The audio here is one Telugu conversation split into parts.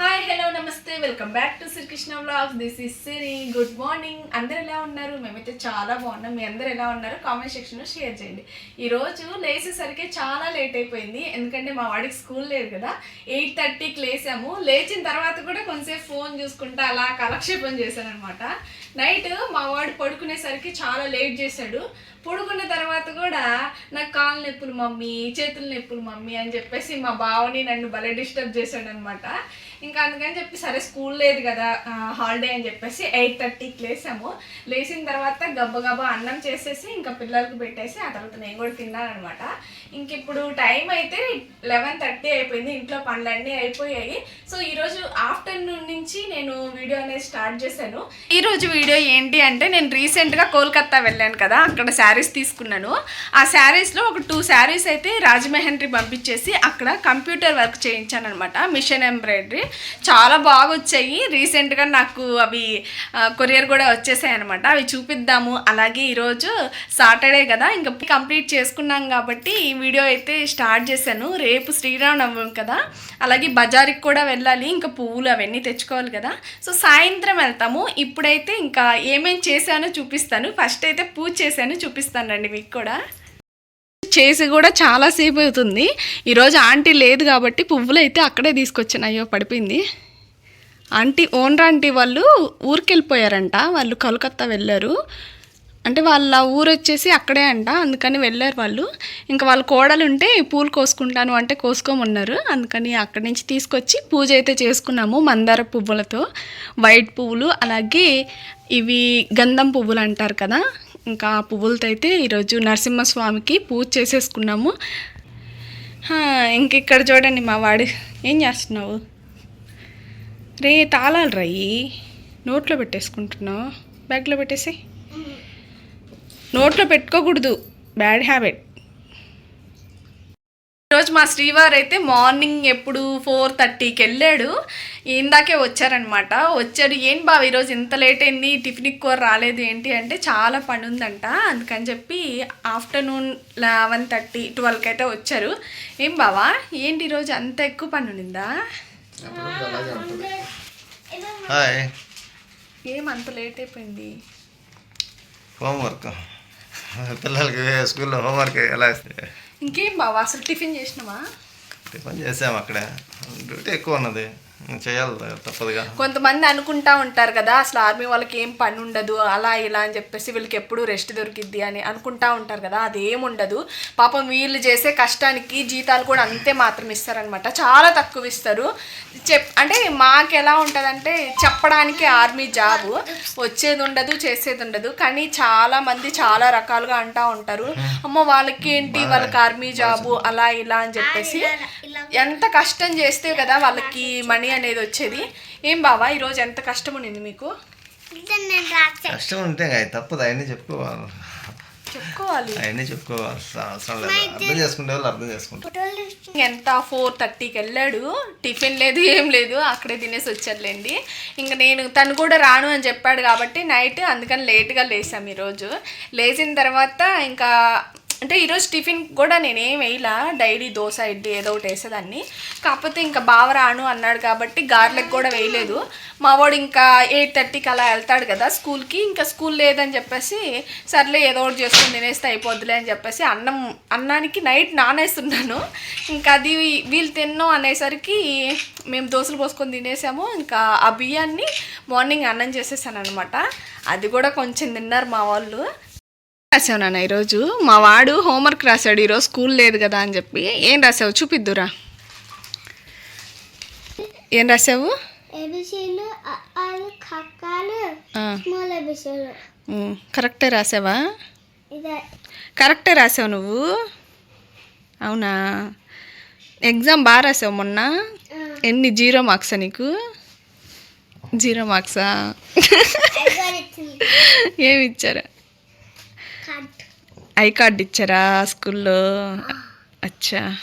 హాయ్ హలో నమస్తే welcome back to Srikrishna blogs this is Siri good morning అందరు ఎలా ఉన్నారు? మేమైతే చాలా బాగున్నాం. మీ అందరు ఎలా ఉన్నారు కామెంట్ సెక్షన్లో షేర్ చేయండి. ఈరోజు లేచేసరికి చాలా లేట్ అయిపోయింది. ఎందుకంటే మా వాడికి స్కూల్ లేదు కదా. ఎయిట్ థర్టీకి లేసాము. లేచిన తర్వాత కూడా కొంచెంసేపు ఫోన్ చూసుకుంటా అలా కాలక్షేపం చేశాను అనమాట నైట్ మా వాడు పడుకునేసరికి చాలా లేట్ చేశాడు. పడుకున్న తర్వాత కూడా నాకు కాళ్ళ నొప్పులు మమ్మీ చేతుల నొప్పులు మమ్మీ అని చెప్పేసి మా బావని నన్ను భలే డిస్టర్బ్ చేశాడు అనమాట ఇంకా అందుకని చెప్పి సరే స్కూల్ లేదు కదా హాలిడే అని చెప్పేసి ఎయిట్ థర్టీకి లేసాము. లేచిన తర్వాత గబ్బగబ్బా అన్నం చేసేసి ఇంకా పిల్లలకు పెట్టేసి ఆ తర్వాత నేను కూడా తిన్నాను అనమాట ఇంక ఇప్పుడు టైం అయితే లెవెన్ థర్టీ అయిపోయింది ఇంట్లో పనులన్నీ అయిపోయాయి. సో ఈరోజు ఆఫ్టర్నూన్ నుంచి నేను వీడియో అనేది స్టార్ట్ చేశాను. ఈరోజు వీడియో ఏంటి అంటే నేను రీసెంట్గా కోల్కత్తా వెళ్ళాను కదా అక్కడ శారీస్ తీసుకున్నాను. ఆ శారీస్లో ఒక టూ శారీస్ అయితే రాజమహేంద్రి పంపించేసి అక్కడ కంప్యూటర్ వర్క్ చేయించాను అనమాట మిషన్ ఎంబ్రాయిడరీ. చాలా బాగా వచ్చాయి రీసెంట్గా నాకు అవి కొరియర్ కూడా వచ్చేసాయి అనమాట అవి చూపిద్దాము. అలాగే ఈరోజు సాటర్డే కదా ఇంకా కంప్లీట్ చేసుకున్నాం కాబట్టి ఈ వీడియో అయితే స్టార్ట్ చేశాను. రేపు శ్రీరామనవమి కదా అలాగే బజార్కి కూడా వెళ్ళాలి. ఇంకా పువ్వులు అవన్నీ తెచ్చుకోవాలి కదా. సో సాయంత్రం వెళ్తాము. ఇప్పుడైతే ఇంకా ఏమేమి చేశానో చూపిస్తాను. ఫస్ట్ అయితే పూజ చేశాను చూపిస్తానండి మీకు కూడా. చేసి కూడా చాలాసేపు అవుతుంది. ఈరోజు ఆంటీ లేదు కాబట్టి పువ్వులు అయితే అక్కడే తీసుకొచ్చాను. అయ్యో పడిపోయింది. ఆంటీ ఓనర్ ఆంటీ వాళ్ళు ఊరికి వెళ్ళిపోయారంట వాళ్ళు కలకత్తా వెళ్ళారు. అంటే వాళ్ళ ఊరు వచ్చేసి అక్కడే అంట. అందుకని వెళ్ళారు వాళ్ళు. ఇంకా వాళ్ళ కోడలు ఉంటే పూలు కోసుకుంటాను అంటే కోసుకోమన్నారు. అందుకని అక్కడి నుంచి తీసుకొచ్చి పూజ అయితే చేసుకున్నాము మందార పువ్వులతో. వైట్ పువ్వులు అలాగే ఇవి గంధం పువ్వులు అంటారు కదా. ఇంకా ఆ పువ్వులతో అయితే ఈరోజు నరసింహస్వామికి పూజ చేసేసుకున్నాము. ఇంక ఇక్కడ చూడండి మా వాడు. ఏం చేస్తున్నావు? రే తాళాలు రయ్యి నోట్లో పెట్టేసుకుంటున్నావు. బ్యాగ్లో పెట్టేసి నోట్లో పెట్టుకోకూడదు. Bad habit. ఈరోజు మా శ్రీవారు అయితే మార్నింగ్ ఎప్పుడు ఫోర్ థర్టీకి వెళ్ళాడు. ఇందాకే వచ్చారనమాట. వచ్చాడు. ఏం బావ ఈరోజు ఇంత లేట్ అయింది? టిఫిన్కి కూర రాలేదు ఏంటి? అంటే చాలా పని ఉందంట. అందుకని చెప్పి ఆఫ్టర్నూన్ లెవెన్ థర్టీ ట్వెల్వ్కి అయితే వచ్చారు. ఏం బావా? ఏంటి ఈరోజు అంత ఎక్కువ పని ఉండిందా? ఏం అంత లేట్ అయిపోయింది? హోంవర్క్. పిల్లలకి స్కూల్లో హోంవర్క్ ఎలా ఇంకేం బావా అసలు టిఫిన్ చేసినావా? టిఫిన్ చేసాము అక్కడ. డ్యూటీ ఎక్కువ ఉన్నది. చేయాలి తప్పదుగా. కొంతమంది అనుకుంటా ఉంటారు కదా అసలు ఆర్మీ వాళ్ళకి ఏం పని ఉండదు అలా ఇలా అని చెప్పేసి వీళ్ళకి ఎప్పుడు రెస్ట్ దొరికిద్ది అని అనుకుంటా ఉంటారు కదా అదేం ఉండదు. పాపం వీళ్ళు చేసే కష్టానికి జీతాలు కూడా అంతే మాత్రం ఇస్తారనమాట చాలా తక్కువ ఇస్తారు. చెప్ అంటే మాకు ఎలా ఉంటుందంటే చెప్పడానికి ఆర్మీ జాబ్ వచ్చేది ఉండదు చేసేది ఉండదు కానీ చాలా మంది చాలా రకాలుగా అంటా ఉంటారు. అమ్మో వాళ్ళకి ఏంటి వాళ్ళకి ఆర్మీ జాబు అలా ఇలా అని చెప్పేసి ఎంత కష్టం చేస్తే కదా వాళ్ళకి మనీ అనేది వచ్చేది. ఏం బావా ఈరోజు ఎంత కష్టం ఉండింది మీకు? కష్టం ఉంటే తప్పదు అవన్నీ చెప్పుకోవాలి. చెప్పుకోవాలి? అవన్నీ చెప్పుకోవాలి అవసరం లేదు. అర్థం చేసుకుంటే వాళ్ళు అర్థం చేసుకుంటారు. ఎంత ఫోర్ థర్టీకి వెళ్ళాడు. టిఫిన్ లేదు ఏం లేదు అక్కడే తినేసి వచ్చారులేండి ఇంకా నేను తను కూడా రాను అని చెప్పాడు కాబట్టి నైట్ అందుకని లేట్గా లేసాం ఈరోజు. లేచిన తర్వాత ఇంకా అంటే ఈరోజు టిఫిన్ కూడా నేనేం వేయలా. డైలీ దోశ ఇడ్లీ ఏదో ఒకటి వేసేదాన్ని. కాకపోతే ఇంకా బావ రాను అన్నాడు కాబట్టి గార్లకు కూడా వేయలేదు. మా వాడు ఇంకా ఎయిట్ థర్టీకి అలా వెళ్తాడు కదా స్కూల్కి. ఇంకా స్కూల్ లేదని చెప్పేసి సర్లే ఏదో ఒకటి చేసుకొని తినేస్తే అయిపోద్దులే అని చెప్పేసి అన్నం అన్నానికి నైట్ నానేస్తున్నాను. ఇంకా అది వీళ్ళు తిన్నాం అనేసరికి మేము దోశలు పోసుకొని తినేసాము. ఇంకా ఆ బియ్యాన్ని మార్నింగ్ అన్నం చేసేసాను అనమాట అది కూడా కొంచెం తిన్నారు మా వాళ్ళు. రాసావు నాన్న ఈరోజు? మా వాడు హోంవర్క్ రాశాడు ఈరోజు స్కూల్ లేదు కదా అని చెప్పి. ఏం రాసావు? చూపిద్దురా. ఏం రాసావు? కరెక్టే రాసావా? కరెక్టే రాసావు నువ్వు. అవునా? ఎగ్జామ్ బాగా రాసావు మొన్న. ఎన్ని? జీరో మార్క్సా నీకు? జీరో మార్క్సా? ఏమి ఇచ్చారు? ఐ కార్డ్ ఇచ్చారా స్కూల్లో? అచ్చా.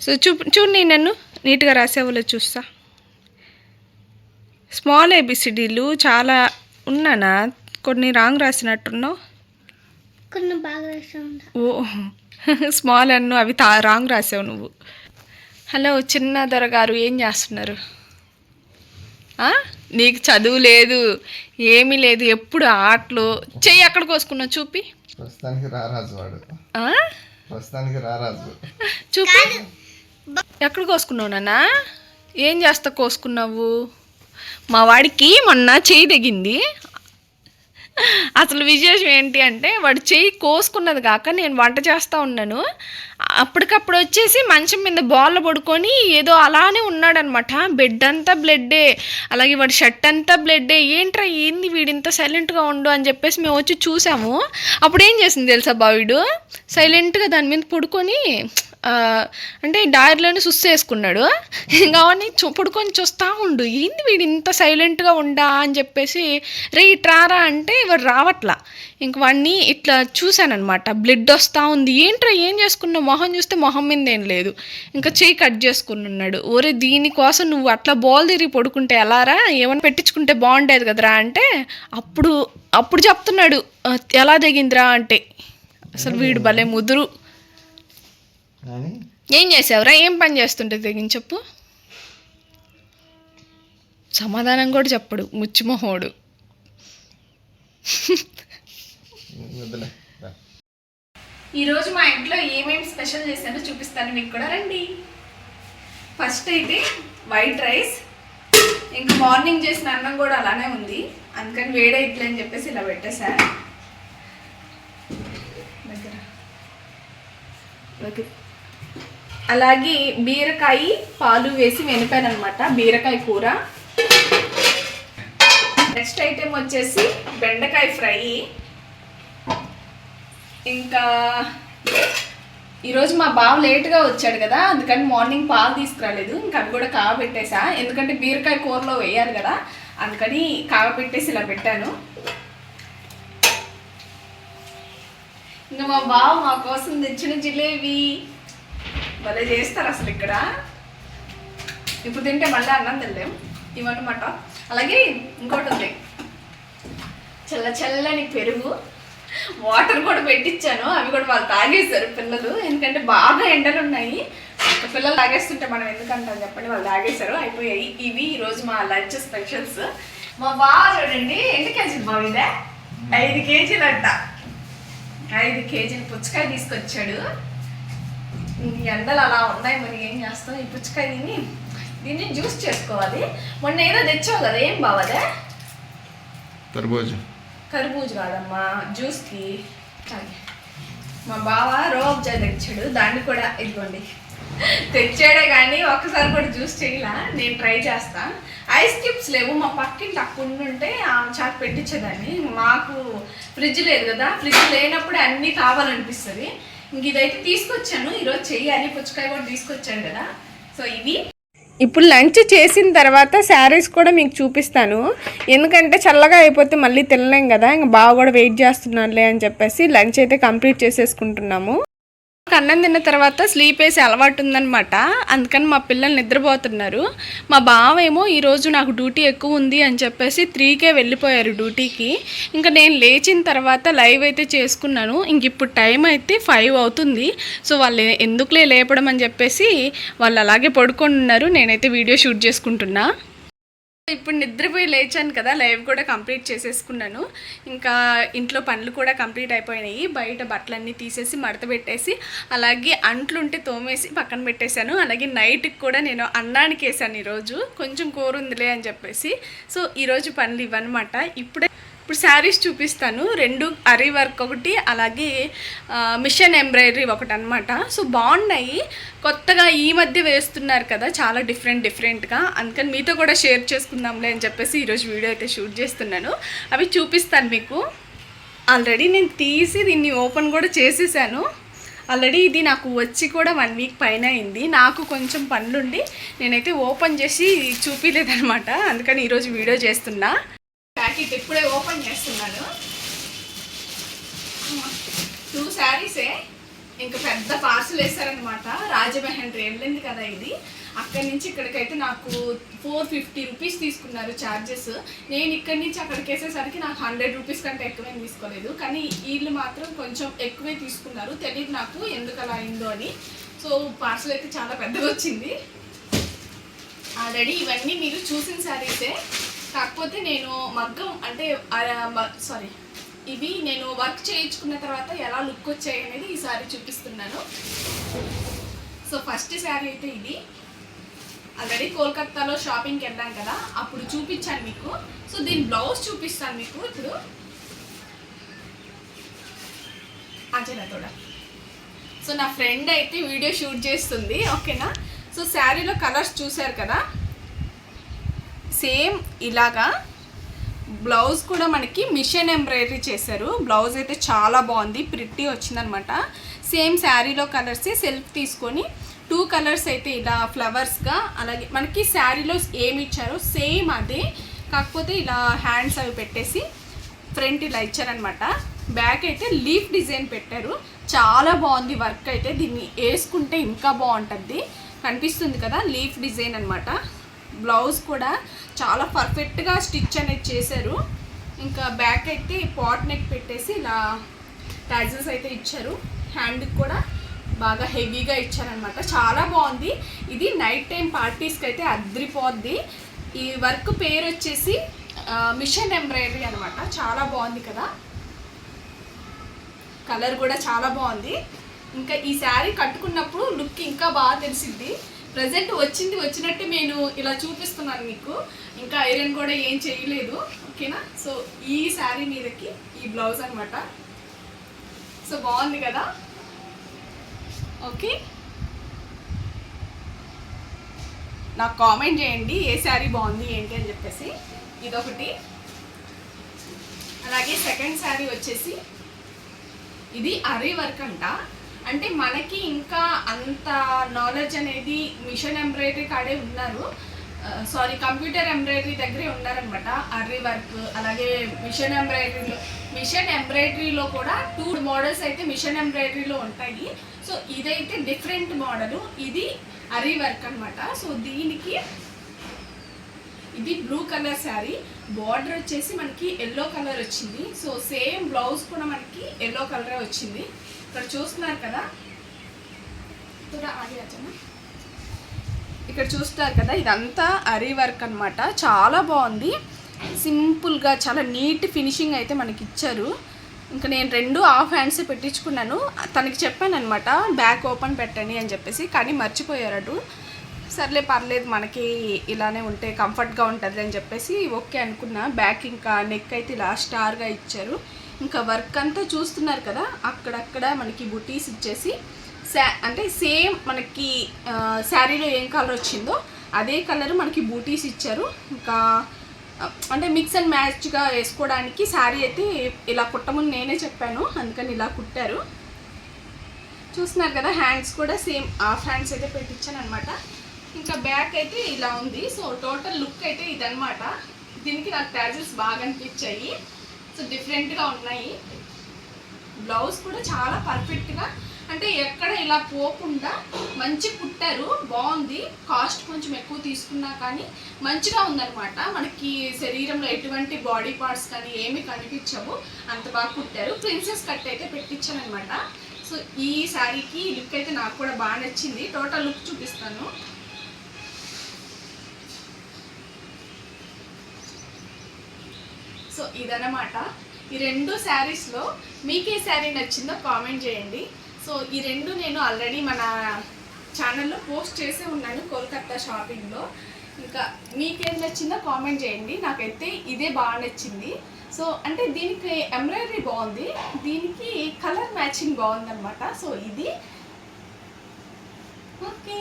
సో చూ చూడండి నన్ను నీట్గా రాసేవాళ్ళు చూస్తా. స్మాల్ ఏబిసిడీలు చాలా ఉన్నానా? కొన్ని రాంగ్ రాసినట్టున్నావు? కొన్ని బాగా ఓ స్మాల్ అన్ను అవి తా రాంగ్ రాసావు నువ్వు. హలో చిన్న దొరగారు ఏం చేస్తున్నారు? ఆ? నీకు చదువు లేదు ఏమీ లేదు ఎప్పుడు ఆటలు చెయ్యి ఎక్కడ కోసుకున్నావు చూపి. ప్రస్తుతానికి రారాజు వాడు. ఆ? ప్రస్తుతానికి రారాజు. చూపి. ఎక్కడ కోసుకున్నావు నాన్న? ఏం చేస్తా కోసుకున్నావు? మా వాడికి మొన్న చెయ్యి తెగింది. అసలు విశేషం ఏంటి అంటే వాడు చెయ్యి కోసుకున్నది కాక నేను వంట చేస్తూ ఉన్నాను. అప్పటికప్పుడు వచ్చేసి మంచం మీద బాల్ పడుకొని ఏదో అలానే ఉన్నాడనమాట. బెడ్ అంతా బ్లడ్డే అలాగే వాడి షర్ట్ అంతా బ్లడ్డే ఏంట్రా ఏంది వీడింత సైలెంట్గా ఉండు అని చెప్పేసి మేము వచ్చి చూసాము. అప్పుడు ఏం చేసింది తెలుసా బావిడు? సైలెంట్గా దాని మీద పడుకొని అంటే డైర్లోనే సుస్సు వేసుకున్నాడు. కావని చూ- పడుకొని చూస్తూ ఉండు. ఏంది వీడు ఇంత సైలెంట్గా ఉండా అని చెప్పేసి రే ఇట్రారా అంటే వాడు రావట్లా. ఇంక వాడిని ఇట్లా చూశానమాట బ్లడ్ వస్తూ ఉంది. ఏంట్రా ఏం చేసుకున్నావు? మొహం చూస్తే మొహం మీద ఏం లేదు. ఇంకా చేయి కట్ చేసుకుని ఉన్నాడు ఒరే దీనికోసం నువ్వు అట్లా బాల్ తిరిగి పడుకుంటే ఎలారా? ఏమైనా పెట్టించుకుంటే బాగుండేది కదరా అంటే అప్పుడు అప్పుడు చెప్తున్నాడు. "ఆ, ఎలా దిగిందిరా అంటే అసలు వీడు భలే ముదురు. ఏం చేసావురా? ఏం పని చేస్తుంటే తెగించి చెప్పు. సమాధానం కూడా చెప్పడు. ముచ్చిమొహోడు. ఈరోజు మా ఇంట్లో ఏమేమి స్పెషల్ చేశానో చూపిస్తాను మీకు కూడా రండి. ఫస్ట్ అయితే వైట్ రైస్ ఇంకా మార్నింగ్ చేసిన అన్నం కూడా అలానే ఉంది. అందుకని వేడైద్ది అని చెప్పేసి ఇలా పెట్టేసా దగ్గర. అలాగే బీరకాయ పాలు వేసి వెనిపాను అనమాట బీరకాయ కూర. నెక్స్ట్ ఐటెం వచ్చేసి బెండకాయ ఫ్రై. ఇంకా ఈరోజు మా బావ లేట్గా వచ్చాడు కదా అందుకని మార్నింగ్ పాలు తీసుకురాలేదు. ఇంకా అవి కూడా కాగబెట్టేసా ఎందుకంటే బీరకాయ కూరలో వేయాలి కదా అందుకని కాగబెట్టేసి ఇలా పెట్టాను. ఇంకా మా బావ మా కోసం తెచ్చిన జిలేబీ. భలే చేస్తారు అసలు ఇక్కడ. ఇప్పుడు తింటే మళ్ళీ అన్నం తినలేం. ఇవన్నమాట అలాగే ఇంకోటి ఉంది. చల్ల చల్లని పెరుగు. వాటర్ కూడా పెట్టించాను. అవి కూడా వాళ్ళు తాగేశారు పిల్లలు. ఎందుకంటే బాగా ఎండలు ఉన్నాయి. పిల్లలు తాగేస్తుంటే మనం ఎందుకంటాం చెప్పండి? వాళ్ళు తాగేశారు. అయిపోయాయి. ఇవి ఈరోజు మా లంచ్ స్పెషల్స్. మా బావ చూడండి. ఎన్ని కేజీలు బావ ఇదే? ఐదు కేజీలు అంట ఐదు కేజీలు పుచ్చకాయ తీసుకొచ్చాడు. ఈ ఎండలు అలా ఉన్నాయి. మరి ఏం చేస్తాం? ఈ పుచ్చకాయ తిని దీన్ని జ్యూస్ చేసుకోవాలి. మొన్న ఏదో తెచ్చావు కదా. ఏం బావదే తర్బూజు. కర్బూజ్ కాదమ్మా జ్యూస్కి మా బావ రోబ్జా తెచ్చాడు దాన్ని కూడా ఇదిగోండి. తెచ్చాడే కానీ ఒక్కసారి కూడా జ్యూస్ చేయలా నేను ట్రై చేస్తా. ఐస్ క్యూబ్స్ లేవు మా పక్కింటి అక్కడ ఉంటే ఆమె చాట్ పెట్టించేదాన్ని. మాకు ఫ్రిడ్జ్ లేదు కదా ఫ్రిడ్జ్ లేనప్పుడు అన్నీ కావాలనిపిస్తుంది. ఇంక ఇదైతే తీసుకొచ్చాను ఈరోజు చెయ్యాలి పుచ్చకాయ కూడా తీసుకొచ్చాను కదా. సో ఇవి. ఇప్పుడు లంచ్ చేసిన తర్వాత శారీస్ కూడా మీకు చూపిస్తాను. ఎందుకంటే చల్లగా అయిపోతే మళ్ళీ తినలేం కదా ఇంకా బాగా కూడా వెయిట్ చేస్తున్నానులే అని చెప్పేసి లంచ్ అయితే కంప్లీట్ చేసేసుకుంటున్నాము. అన్నం తిన్న తర్వాత స్లీప్ వేసి అలవాటు ఉందనమాట అందుకని మా పిల్లలు నిద్రపోతున్నారు. మా బావ ఏమో ఈరోజు నాకు డ్యూటీ ఎక్కువ ఉంది అని చెప్పేసి త్రీకే వెళ్ళిపోయారు డ్యూటీకి. ఇంకా నేను లేచిన తర్వాత లైవ్ అయితే చేసుకున్నాను. ఇంక ఇప్పుడు టైం అయితే ఫైవ్ అవుతుంది. సో వాళ్ళు ఎందుకులే లేపడం అని చెప్పేసి వాళ్ళు అలాగే పడుకొని ఉన్నారు. నేనైతే వీడియో షూట్ చేసుకుంటున్నా. ఇప్పుడు నిద్రపోయి లేచాను కదా లైవ్ కూడా కంప్లీట్ చేసేసుకున్నాను. ఇంకా ఇంట్లో పనులు కూడా కంప్లీట్ అయిపోయినాయి. బయట బట్టలన్నీ తీసేసి మడత పెట్టేసి అలాగే అంట్లుంటే తోమేసి పక్కన పెట్టేశాను. అలాగే నైట్కి కూడా నేను అన్నానికి వేసాను ఈరోజు. కొంచెం కూర ఉందిలే అని చెప్పేసి. సో ఈరోజు పనులు ఇవన్నమాట ఇప్పుడే ఇప్పుడు శారీస్ చూపిస్తాను. రెండు అరీ వర్క్ ఒకటి అలాగే మిషన్ ఎంబ్రాయిడరీ ఒకటి అనమాట సో బాగున్నాయి. కొత్తగా ఈ మధ్య వేస్తున్నారు కదా చాలా డిఫరెంట్ డిఫరెంట్గా. అందుకని మీతో కూడా షేర్ చేసుకుందాంలే అని చెప్పేసి ఈరోజు వీడియో అయితే షూట్ చేస్తున్నాను. అవి చూపిస్తాను మీకు. ఆల్రెడీ నేను తీసి దీన్ని ఓపెన్ కూడా చేసేసాను. ఆల్రెడీ ఇది నాకు వచ్చి కూడా వన్ వీక్ పైన అయింది. నాకు కొంచెం పనులుండి నేనైతే ఓపెన్ చేసి చూపించలేదనమాట అందుకని ఈరోజు వీడియో చేస్తున్నా. ప్యాకెట్ ఇప్పుడే ఓపెన్ చేస్తున్నాను టూ శారీసే ఇంకా పెద్ద పార్సల్ వేసారనమాట రాజమహేంద్రి వెళ్ళింది కదా ఇది. అక్కడి నుంచి ఇక్కడికైతే నాకు ఫోర్ ఫిఫ్టీ రూపీస్ తీసుకున్నారు ఛార్జెస్ నేను ఇక్కడి నుంచి అక్కడికి వేసేసరికి నాకు హండ్రెడ్ రూపీస్ కంటే ఎక్కువే తీసుకోలేదు. కానీ వీళ్ళు మాత్రం కొంచెం ఎక్కువే తీసుకున్నారు. తెలియదు నాకు ఎందుకు అలా అయిందో అని. సో పార్సల్ అయితే చాలా పెద్దగా వచ్చింది. ఆల్రెడీ ఇవన్నీ మీరు చూసిన శారీసే కాకపోతే నేను మగ్గం అంటే సారీ ఇవి నేను వర్క్ చేయించుకున్న తర్వాత ఎలా లుక్ వచ్చాయి అనేది ఈసారి చూపిస్తున్నాను. సో ఫస్ట్ శారీ అయితే ఇది. ఆల్రెడీ కోల్కత్తాలో షాపింగ్కి వెళ్ళాం కదా అప్పుడు చూపించాను మీకు. సో దీని బ్లౌజ్ చూపిస్తాను మీకు ఇప్పుడు. అజలతోడ సో నా ఫ్రెండ్ అయితే వీడియో షూట్ చేస్తుంది ఓకేనా సో శారీలో కలర్స్ చూశారు కదా? సేమ్ ఇలాగా బ్లౌజ్ కూడా మనకి మిషన్ ఎంబ్రాయిడరీ చేశారు. బ్లౌజ్ అయితే చాలా బాగుంది ప్రిట్టి వచ్చిందనమాట. సేమ్ శారీలో కలర్సే సెల్ఫ్ తీసుకొని టూ కలర్స్ అయితే ఇలా ఫ్లవర్స్గా అలాగే మనకి శారీలో ఏమి ఇచ్చారో సేమ్ అదే. కాకపోతే ఇలా హ్యాండ్స్ అవి పెట్టేసి ఫ్రంట్ ఇలా ఇచ్చారనమాట. బ్యాక్ అయితే లీఫ్ డిజైన్ పెట్టారు. చాలా బాగుంది వర్క్ అయితే. దీన్ని వేసుకుంటే ఇంకా బాగుంటుంది. కనిపిస్తుంది కదా లీఫ్ డిజైన్ అనమాట. బ్లౌజ్ కూడా చాలా పర్ఫెక్ట్గా స్టిచ్ అనేది చేశారు. ఇంకా బ్యాక్ అయితే పాట్ నెక్ పెట్టేసి ఇలా ట్యాజెస్ అయితే ఇచ్చారు. హ్యాండ్కి కూడా బాగా హెవీగా ఇచ్చారనమాట చాలా బాగుంది. ఇది నైట్ టైం పార్టీస్కి అయితే అద్రిపోద్ది ఈ వర్క్ పేరు వచ్చేసి మిషన్ ఎంబ్రాయిడరీ అనమాట చాలా బాగుంది కదా. కలర్ కూడా చాలా బాగుంది. ఇంకా ఈ శారీ కట్టుకున్నప్పుడు లుక్ ఇంకా బాగా తెలిసింది ప్రజెంట్ వచ్చింది వచ్చినట్టు నేను ఇలా చూపిస్తున్నాను మీకు. ఇంకా ఐరన్ కూడా ఏం చేయలేదు ఓకేనా? సో ఈ శారీ మీదకి ఈ బ్లౌజ్ అనమాట సో బాగుంది కదా? ఓకే నాకు కామెంట్ చేయండి ఏ శారీ బాగుంది ఏంటి అని చెప్పేసి. ఇదొకటి. అలాగే సెకండ్ శారీ వచ్చేసి ఇది అరీ వర్క్ అంట. అంటే మనకి ఇంకా అంత నాలెడ్జ్ అనేది మిషన్ ఎంబ్రాయిడరీ కాడే ఉన్నారు. సారీ కంప్యూటర్ ఎంబ్రాయిడరీ దగ్గరే ఉన్నారనమాట అర్రీ వర్క్ అలాగే మిషన్ ఎంబ్రాయిడరీలో మిషన్ ఎంబ్రాయిడరీలో కూడా టూ మోడల్స్ అయితే మిషన్ ఎంబ్రాయిడరీలో ఉంటాయి. సో ఇదైతే డిఫరెంట్ మోడల్ ఇది అరీ వర్క్ అనమాట సో దీనికి ఇది బ్లూ కలర్ శారీ బార్డర్ వచ్చేసి మనకి ఎల్లో కలర్ వచ్చింది. సో సేమ్ బ్లౌజ్ కూడా మనకి ఎల్లో కలరే వచ్చింది. ఇక్కడ చూస్తున్నారు కదా? ఇక్కడ చూస్తారు కదా ఇదంతా అరీ వర్క్ అనమాట చాలా బాగుంది. సింపుల్గా చాలా నీట్ ఫినిషింగ్ అయితే మనకి ఇచ్చారు. ఇంకా నేను రెండు హాఫ్ హ్యాండ్స్ పెట్టించుకున్నాను. తనకి చెప్పాను అనమాట బ్యాక్ ఓపెన్ పెట్టండి అని చెప్పేసి కానీ మర్చిపోయారు సర్లే పర్లేదు మనకి ఇలానే ఉంటే కంఫర్ట్గా ఉంటుంది అని చెప్పేసి ఓకే అనుకున్నా. బ్యాక్ ఇంకా నెక్ అయితే ఇలా స్టార్గా ఇచ్చారు. ఇంకా వర్క్ అంతా చూస్తున్నారు కదా అక్కడక్కడ మనకి బుటీస్ ఇచ్చేసి శా అంటే సేమ్ మనకి శారీలో ఏం కలర్ వచ్చిందో అదే కలర్ మనకి బూటీస్ ఇచ్చారు. ఇంకా అంటే మిక్స్ అండ్ మ్యాచ్గా వేసుకోవడానికి శారీ అయితే ఇలా కుట్టమని నేనే చెప్పాను అందుకని ఇలా కుట్టారు. చూస్తున్నారు కదా హ్యాండ్స్ కూడా సేమ్ హాఫ్ హ్యాండ్స్ అయితే పెట్టించాను అనమాట ఇంకా బ్యాక్ అయితే ఇలా ఉంది. సో టోటల్ లుక్ అయితే ఇదనమాట దీనికి నాకు ట్యాజెస్ బాగా అనిపించాయి. సో డిఫరెంట్గా ఉన్నాయి. బ్లౌజ్ కూడా చాలా పర్ఫెక్ట్గా అంటే ఎక్కడ ఇలా పోకుండా మంచి కుట్టారు బాగుంది కాస్ట్ కొంచెం ఎక్కువ తీసుకున్నా కానీ మంచిగా ఉందన్నమాట. మనకి శరీరంలో ఎటువంటి బాడీ పార్ట్స్ కానీ ఏమి కనిపించవు అంత బాగా కుట్టారు. ప్రిన్సెస్ కట్ అయితే పెట్టించానమాట సో ఈ శారీకి లుక్ అయితే నాకు కూడా బాగా నచ్చింది. టోటల్ లుక్ చూపిస్తాను. ఇదనమాట ఈ రెండు శారీస్లో మీకు ఏ శారీ నచ్చిందో కామెంట్ చేయండి. సో ఈ రెండు నేను ఆల్రెడీ మన ఛానల్లో పోస్ట్ చేసే ఉన్నాను కోల్కత్తా షాపింగ్లో ఇంకా మీకేం నచ్చిందో కామెంట్ చేయండి. నాకైతే ఇదే బాగా నచ్చింది. సో అంటే దీనికి ఎంబ్రాయిడరీ బాగుంది. దీనికి కలర్ మ్యాచింగ్ బాగుందన్నమాట. సో ఇది. ఓకే.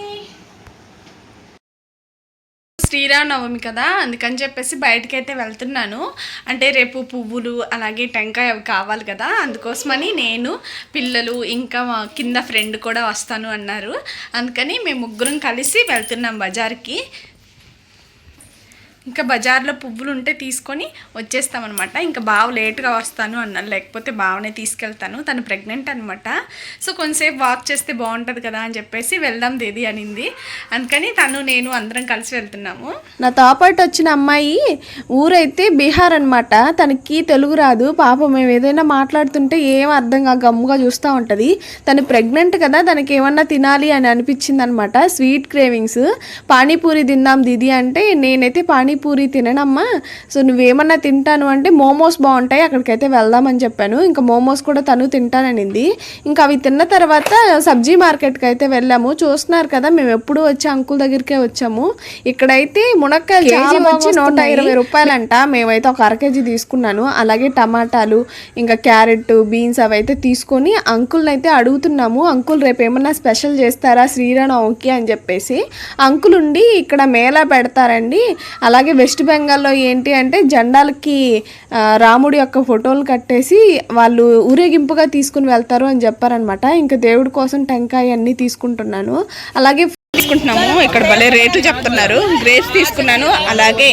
శ్రీరామనవమి కదా అందుకని చెప్పేసి బయటకైతే వెళ్తున్నాను. అంటే రేపు పువ్వులు అలాగే టెంకాయ అవి కావాలి కదా అందుకోసమని నేను పిల్లలు ఇంకా మా కింద ఫ్రెండ్ కూడా వస్తాను అన్నారు. అందుకని మేము ముగ్గురం కలిసి వెళ్తున్నాం బజార్కి. ఇంకా బజార్లో పువ్వులు ఉంటే తీసుకొని వచ్చేస్తామన్నమాట. ఇంకా బావ లేట్గా వస్తాను అన్నాను లేకపోతే బావనే తీసుకెళ్తాను. తను ప్రెగ్నెంట్ అనమాట సో కొంతసేపు వాక్ చేస్తే బాగుంటుంది కదా అని చెప్పేసి వెళ్దాం దేది అనింది. అందుకని తను నేను అందరం కలిసి వెళ్తున్నాము. నాతో పాటు వచ్చిన అమ్మాయి ఊరైతే బీహార్ అనమాట తనకి తెలుగు రాదు. పాపం మేము ఏదైనా మాట్లాడుతుంటే ఏం అర్థం కాక గమ్ముగా చూస్తూ ఉంటుంది. తను ప్రెగ్నెంట్ కదా తనకి ఏమన్నా తినాలి అని అనిపించింది అనమాట స్వీట్ క్రేవింగ్స్ పానీపూరి తిందాం దిది అంటే నేనైతే పానీ పానీపూరి తిననమ్మా. సో నువ్వేమన్నా తింటాను అంటే మోమోస్ బాగుంటాయి అక్కడికైతే వెళ్దామని చెప్పాను. ఇంకా మోమోస్ కూడా తను తింటాననింది. ఇంకా అవి తిన్న తర్వాత సబ్జీ మార్కెట్కి అయితే వెళ్ళాము. చూస్తున్నారు కదా మేము ఎప్పుడు వచ్చి అంకుల్ దగ్గరికే వచ్చాము. ఇక్కడైతే మునక్కాయలు కేజీ వచ్చి నూట ఇరవై రూపాయలంట. మేమైతే ఒక అర కేజీ తీసుకున్నాను. అలాగే టమాటాలు ఇంకా క్యారెట్ బీన్స్ అవి అయితే తీసుకొని అంకుల్ని అయితే అడుగుతున్నాము. అంకుల్ రేపు ఏమన్నా స్పెషల్ చేస్తారా శ్రీరామనవమికి? అని చెప్పేసి. అంకుల్ ఉండి ఇక్కడ మేళా పెడతారండి. అలాగే వెస్ట్ బెంగాల్లో ఏంటి అంటే జెండాలకి రాముడి యొక్క ఫోటోలు కట్టేసి వాళ్ళు ఊరేగింపుగా తీసుకుని వెళ్తారు అని చెప్పారనమాట ఇంకా దేవుడి కోసం టెంకాయ అన్నీ తీసుకుంటున్నాను. అలాగే తీసుకుంటున్నాము. ఇక్కడ భలే రేట్లు చెప్తున్నారు. గ్రేప్స్ తీసుకున్నాను. అలాగే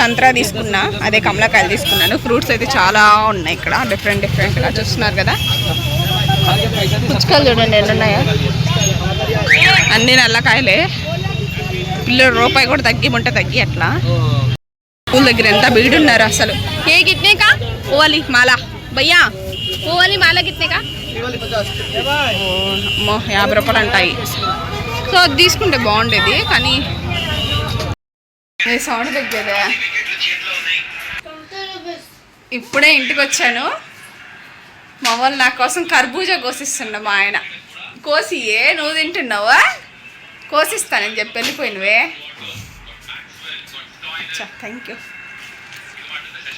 సంత్రా తీసుకున్నా. అదే కమలాకాయలు తీసుకున్నాను. ఫ్రూట్స్ అయితే చాలా ఉన్నాయి ఇక్కడ. డిఫరెంట్ డిఫరెంట్గా చూస్తున్నారు కదా. పుచ్చకాయలు చూడండి ఎన్ని ఉన్నాయా. అన్ని నల్లకాయలే. పిల్లలు రూపాయి కూడా తగ్గి ఉంటే తగ్గి అట్లా స్కూల్ దగ్గర ఎంత భీడు ఉన్నారు అసలు. ఏ కిట్నే కా ఓవాలి మాలా. భయ్యా ఓవాలి మాలా కిట్నే కా ఓ, అమ్మో యాభై రూపాయలు అంటాయి. సో అది తీసుకుంటే బాగుండేది కానీ సౌండ్ దగ్గర ఇప్పుడే ఇంటికి వచ్చాను మా వాళ్ళు నా కోసం కర్బూజా కోసిస్తుండ మా ఆయన. కోసి ఏ నువ్వు తింటున్నావా? కోసిస్తానని చెప్పి వెళ్ళిపోయినవే. థ్యాంక్ యూ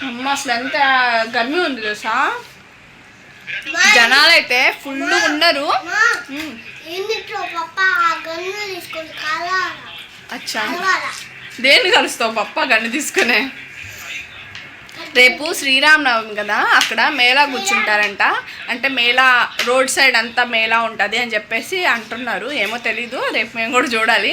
అమ్మ అసలు ఎంత గర్మీ ఉంది తెలుసా? జనాలు అయితే ఫుల్ ఉన్నారు. అచ్చా. దేన్ని కలుస్తావు పప్ప గన్ను తీసుకునే. రేపు శ్రీరామనవమి కదా అక్కడ మేళా కూర్చుంటారంట. అంటే మేళా రోడ్ సైడ్ అంతా మేళా ఉంటుంది అని చెప్పేసి అంటున్నారు. ఏమో తెలీదు రేపు మేము కూడా చూడాలి.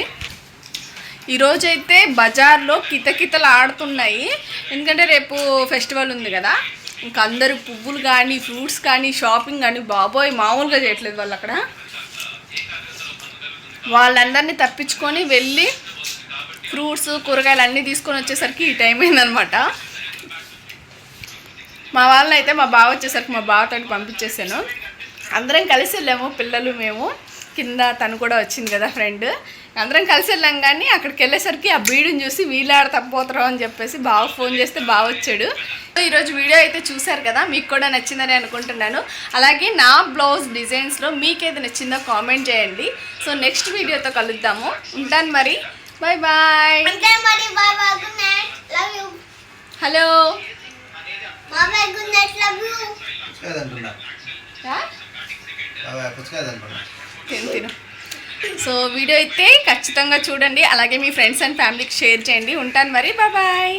ఈరోజైతే బజార్లో కితకితలు ఆడుతున్నాయి. ఎందుకంటే రేపు ఫెస్టివల్ ఉంది కదా ఇంకా అందరూ పువ్వులు కానీ ఫ్రూట్స్ కానీ షాపింగ్ కానీ బాబోయ్ మామూలుగా చేయట్లేదు వాళ్ళు అక్కడ. వాళ్ళందరినీ తప్పించుకొని వెళ్ళి ఫ్రూట్స్ కూరగాయలు అన్నీ తీసుకొని వచ్చేసరికి ఈ టైం అయిందనమాట. మా వాళ్ళని అయితే మా బావ వచ్చేసరికి మా బావతో పంపించేసాను. అందరం కలిసి వెళ్ళాము పిల్లలు మేము. కింద తను కూడా వచ్చింది కదా ఫ్రెండ్ అందరం కలిసి వెళ్ళాం కానీ అక్కడికి వెళ్ళేసరికి ఆ బీడుని చూసి వీలాడ తప్పిపోతారు అని చెప్పేసి బావ ఫోన్ చేస్తే బావ వచ్చాడు. సో ఈరోజు వీడియో అయితే చూశారు కదా మీకు కూడా నచ్చిందని అనుకుంటున్నాను. అలాగే నా బ్లౌజ్ డిజైన్స్లో మీకేది నచ్చిందో కామెంట్ చేయండి. సో నెక్స్ట్ వీడియోతో కలుద్దాము. ఉంటాను మరి. బాయ్ బాయ్ హలో పుచ్చకాయ తింటున్నా పుచ్చకాయ తింటున్నా తిను తిను. సో వీడియో అయితే ఖచ్చితంగా చూడండి. అలాగే మీ ఫ్రెండ్స్ అండ్ ఫ్యామిలీకి షేర్ చేయండి. ఉంటాను మరి. బాయ్.